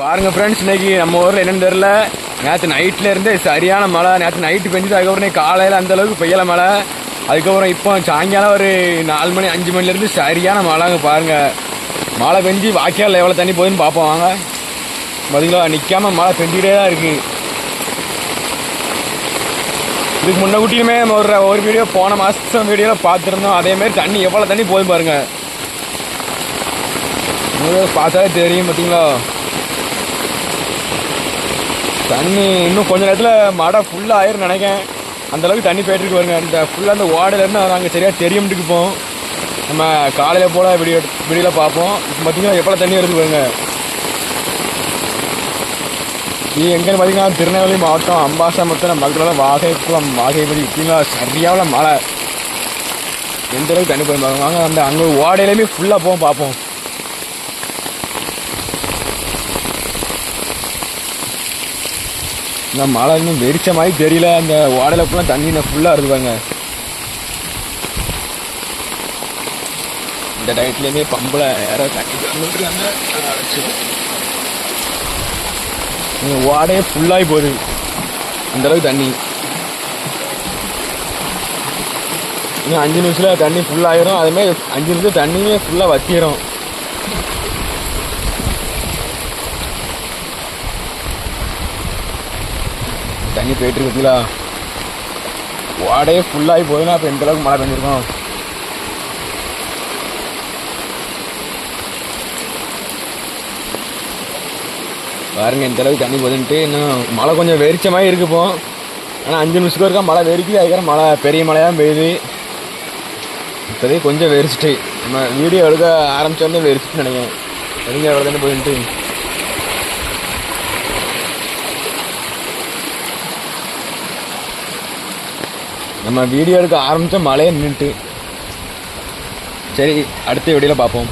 பாருங்க ஃப்ரெண்ட்ஸ் இன்னைக்கு நம்ம ஊரில் என்னன்னு தெரில நேற்று நைட்டில் இருந்து சரியான மழை. நேற்று நைட்டு பெஞ்சது அதுக்கப்புறம் காலையில் அந்த அளவுக்கு பெய்யலை மழை. அதுக்கப்புறம் இப்போ சாயங்காலம் ஒரு நாலு மணி அஞ்சு மணிலேருந்து சரியான மழைங்க பாருங்க. மழை பெஞ்சு வாக்கியால் எவ்வளோ தண்ணி போகுதுன்னு பார்ப்போம் வாங்க. பார்த்தீங்களா நிற்காம மழை பெஞ்சிக்கிட்டே தான் இருக்குது இதுக்கு முன்னக்கூட்டியுமே நம்ம ஒரு ஒரு வீடியோ போன மாதம் வீடியோவில் பார்த்துருந்தோம். அதேமாரி தண்ணி எவ்வளோ தண்ணி போதும் பாருங்கள் பார்த்தாலே தெரியும் பார்த்தீங்களா தண்ணி இன்னும் கொஞ்ச நேரத்தில் மடை ஃபுல்லாக ஆயிரும் நினைக்கேன் அந்தளவுக்கு தண்ணி போயிட்டு இருக்கு பாருங்க. இந்த ஃபுல்லாக அந்த ஓடையிலேருந்து நாங்கள் சரியாக தெரியும்ட்டுக்கு போவோம். நம்ம காலையில் போல் வீடியோ வீடியோவில் பார்ப்போம். இப்போ பார்த்திங்கன்னா எவ்வளோ தண்ணி வருது பாருங்க. இது எங்கேன்னு பார்த்தீங்கன்னா திருநெல்வேலி மாவட்டம் அம்பாசமுத்திரம் மக்களோட வாகைக்குளம் வாகைப்படி இப்படிங்களா சரியான மழை. எந்த அளவுக்கு தண்ணி போய் வாங்க அந்த அங்கே ஓடையிலையுமே ஃபுல்லாக போவோம் பார்ப்போம். இந்த மழை இன்னும் வெறிச்ச மாதிரி தெரியல. அந்த ஓடையில் ஃபுல்லாக தண்ணி ஃபுல்லாக இருக்குவாங்க இந்த டயட்லேயுமே பம்பில் யாரோ தண்ணி திறந்துட்டுருக்காங்க இந்த ஓடையே ஃபுல்லாகி போகுது. அந்தளவுக்கு தண்ணி. இன்னும் அஞ்சு நிமிஷத்தில் தண்ணி ஃபுல்லாகிரும் அதுமாதிரி அஞ்சு நிமிஷம் தண்ணியுமே ஃபுல்லாக வற்றிடும் தண்ணி போயிட்டு இருக்குங்களா ஓடையே ஃபுல்லாகி போகுதுன்னா அப்போ எந்த அளவுக்கு மழை பெஞ்சிருக்கோம்? பாருங்க எந்த அளவுக்கு தண்ணி போதுன்ட்டு இன்னும் மழை கொஞ்சம் வெறிச்ச மாதிரி இருக்குப்போம் ஆனால் அஞ்சு நிமிஷத்துக்கு இருக்கா மழை வெறிக்குது. அதுக்கப்புறம் மழை பெரிய மழையாக பெய்யுது. இப்போதே கொஞ்சம் வெறிச்சிட்டு நம்ம வீடியோ எடுக்க ஆரம்பித்தோடனே வெறிச்சிட்டு நினைக்கிறேன். எதுங்க அவ்வளோ தண்ணி போயின்ட்டு நம்ம வீடியோ எடுக்க ஆரம்பித்த மழையே நின்றுட்டு சரி அடுத்த வீடியோவில் பார்ப்போம்.